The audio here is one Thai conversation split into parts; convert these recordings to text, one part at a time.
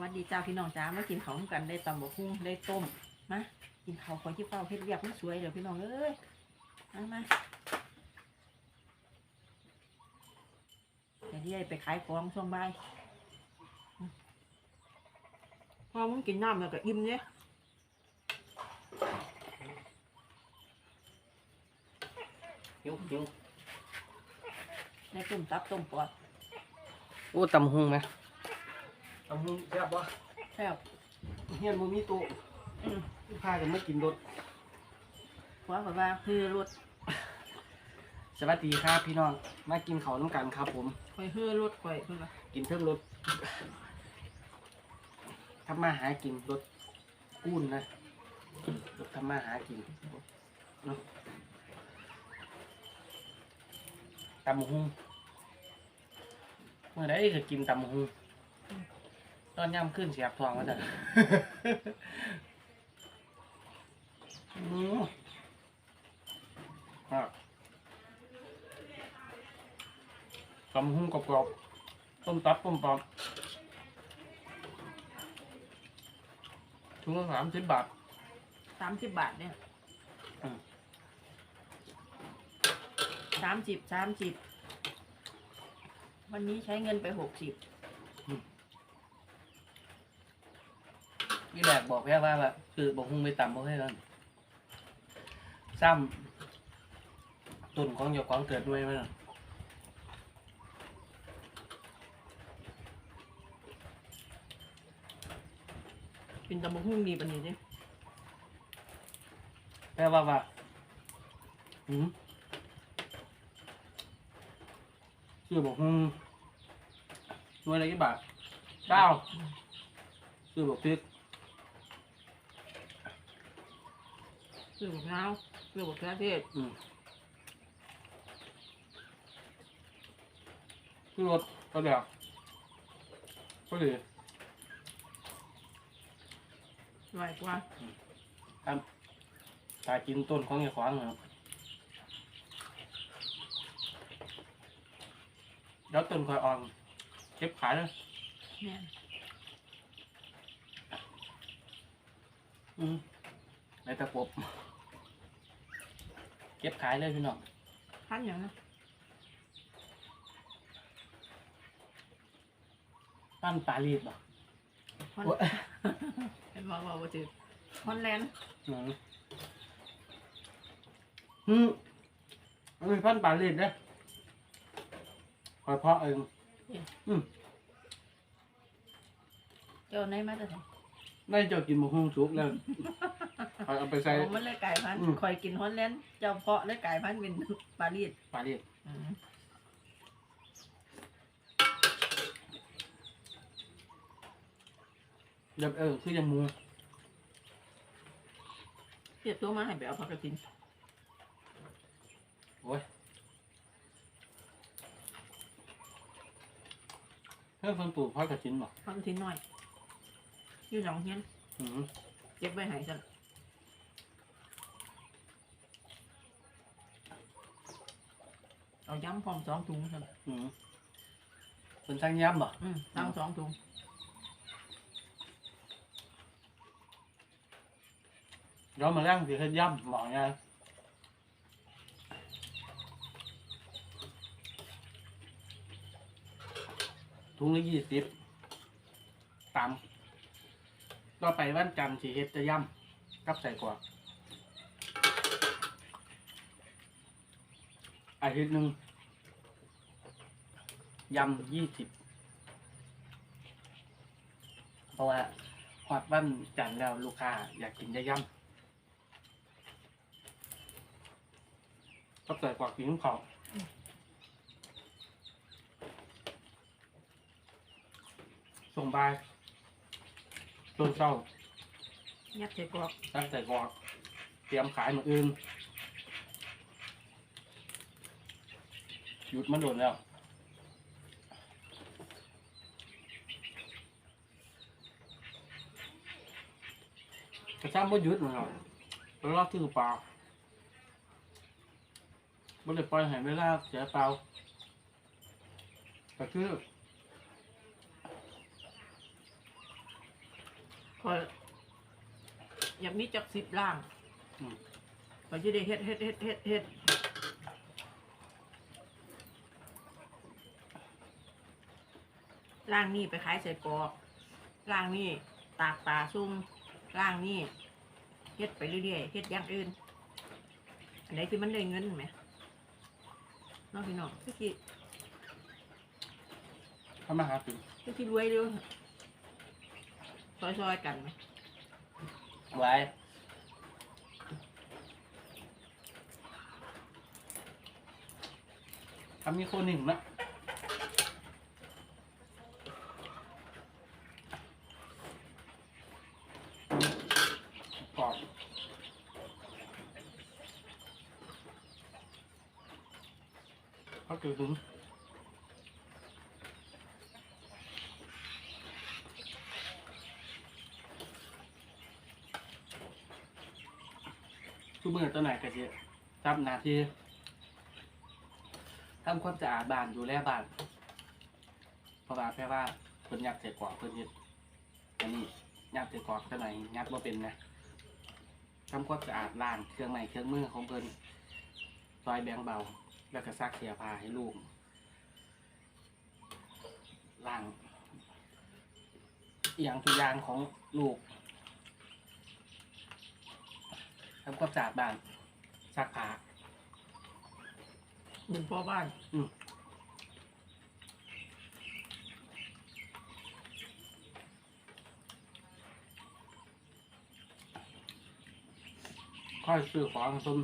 วัสดีจ้าพี่น้องจ้ามากินข้าวร่วมกันได้ตำบักหุ่งได้ต้มมากินข้าวคอยที่เฝ้าเฮ็ดเรียบมันสวยเดี๋ยวพี่น้องเอ้ยมามาเดี๋ยวที่ไปขายของช่วงบ่ายพอมึงกินน้ำแล้วก็อิ่มเนี่ยหิวหิวได้ต้มตับต้มปอดโอ้ตำหุงไหม ตำหุงแซ่บปะแซ่บเฮียนบ่มีตู้อืมพากันมากินรถหัวแบบว่าคือรถสวัสดีครับพี่น้อง มากินข้าวน้ำกันครับผมคอยเฮือรถคอยเพิ่นว่ากินเพิ่มรถทำมาหากินรถกู้นนะรถทำมาหากินเนาะตำหุงเมื่อไรก็กินตำหุง ตอนย่ำขึ้นเสียบทองมาจ้ะอืมอะตำหุ้งกรอบๆต้มตับต้มปอมถุงละสามสิบบาทสามสิบบาทเนี่ยอืมสามสิบสามสิบวันนี้ใช้เงินไปหกสิบ พี่แหลกบอกแค่ว่าแบบคือบอกหุ้งไปต่ำบอกให้แล้วซ้ำตุนของอย่าของเกิดด้วยไหมล่ะเป็นตำบักหุ่งดีปานนี้ดิแปลว่าว่าหืมชื่อบอกหุ้งด้วยอะไรกี่บาทเก้าชื่อบอกพริก ซื้อบักนาวซื้อบักเขือเทศอืมคือรถก็เดี๋ยวก็ดีไหวกว่าครับตากินต้นของอย่าขวางนะครับแล้วต้นคอยอ่อนเก็บขายเลยแม่นอืมในตะกบ เก็บขายเลยพี่น้องพันอย่างนะปั้นปลาลีดบ่ฮอนโอ้ยเห็นบอกว่าบ่ถือฮอนแลนด์อืมอืมมันเป็นปั้นปลาลีดเด้อคอยเพาะเองอืมเจ้าไหนมาแต่ไหน ได้เจ้ากินหมูหุ้งสุกแล้ว คอยเอาไปใส่โอ้มันเลยกลายพันธุ์อืม คอยกินฮอนแลนด์เจ้าเพาะเลยกลายพันธุ์เป็นปลาลีดปลาลีดอืมเดี๋ยวเออคือยังหมูเสียตัวมาให้ไปเอาผักกระถินโอ้ยเพิ่มเพิ่มปลูกพักกระชินบ่ผักกระถินหน่อย อยู่หลังเฮียนอืมเก็บไว้ให้ฉันเอา ย้ำพร้อมสองถุงฉันอืมเป็นช่างย้ำบ่อืมตั้งสองถุงย้อมมาแรงสิเฮ็ดย้ำบอกไงถุงละยี่สิบตามก็ไปวันจันทร์สิเฮ็ดจะย่ำกับใส่กรอกอาทิตย์หนึ่ง ยำยี่สิบเพราะว่าหอดวันจันทร์แล้วลูกค้าอยากกินจะย่ำก็ใส่กรอกกินของส่งบายจนเศร้ายัดใส่กรอกตั้งแต่กรอกเตรียมขายเหมือนอื่นหยุดมันโดนแล้ว กระซ้ำบ่หยุดมันหรอกแล้วเราถือเปล่าบ่ได้ปล่อยให้เวลาเสียเปล่าก็คือคอยอยากมีจักสิบล่างอืม คอยจะได้เฮ็ดเฮ็ดเฮ็ดเฮ็ดเฮ็ดล่างนี่ไปขายใส่กรอกล่างนี่ตากปลาซุ่ม ล่างนี่เฮ็ดไปเรื่อยๆเฮ็ดอย่างอื่นอันไหนที่มันได้เงินไหมเน้องพี่น้องพี่คิดเข้ามาหากินพี่คิดรวยเร็วซอยๆกันไหมไว้ทำมีคนหนึ่งนะ เขาคือถึงทุกมือตัวไหนก็จะทำหน้าที่ทำความสะอาดบ้านดูแลบ้านเพราะว่าแค่ว่าเพิ่นยัดใส่กรอกเพิ่นเฮ็ดอันนี้ยัดใส่กรอกเท่าไหร่ยัดบ่เป็นนะทำความสะอาดล้างเครื่องไม้เครื่องมือของเพิ่นซอยแบงเบา แล้วก็ซักเสียผ้าให้ลูกล้างอหย่างทุกอย่างของลูกทำความสะอาดบ้านซักผ้าเป็นพ่อบ้าน อืมค่อยซื้อของให้เพิ่น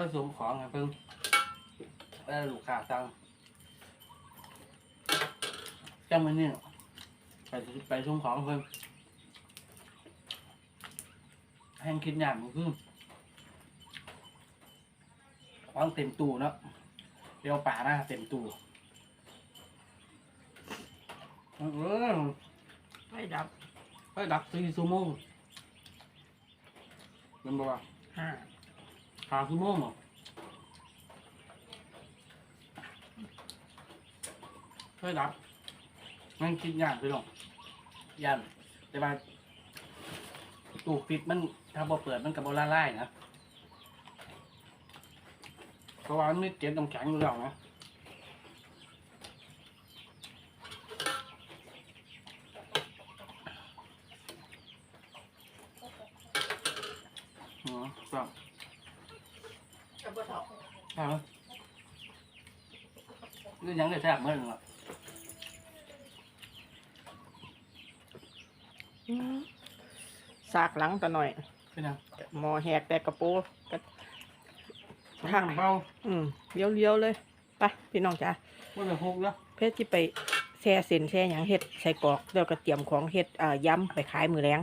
ค่อยส่งของให้เพิ่นแล้วลูกค้าสั่งจังมันนี่ไปไปส่งของให้เพิ่นแห้งคิดอย่างมันคือของเต็มตู้เนาะเดี๋ยวป่ามาเต็มตู้เออไม่ดับค่อยดับสี่ชั่วโมงเป็นบ่ว่าห้า หาชั่วโมงเหรอค่อยดับมันคิดยากไปหรอกยันแต่ว่าตู้ปิดมันถ้าบ่เปิดมันกับบ่ละลายนะเพราะว่ามันมีเกล็ดน้ำแข็งอยู่แล้วนะอ๋อครับ กับบ่เถาะ ใช่ไหม นี่ยังได้แทบเมื่อนึงอะสากหลังตะหน่อยเป็นยังหมอแหกแต่กระโปรงกระทางเบาอืมเลี้ยวเลี้ยวๆเลยไปพี่น้องจ้าว่าจะหกแล้วเพชรที่ไปแช่เส้นแช่หยังเฮ็ดใส่กรอกแล้วก็เตรียมของเฮ็ดอ่าย้ำไปขายมือแรง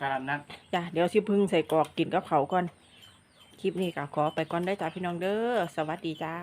การนัดจ้าเดี๋ยวสิพึ่งใส่กรอกกินกับเขาวก่อน คลิปนี้ก็ขอไปก่อนได้อจ้าพี่น้องเด้อสวัสดีจ้า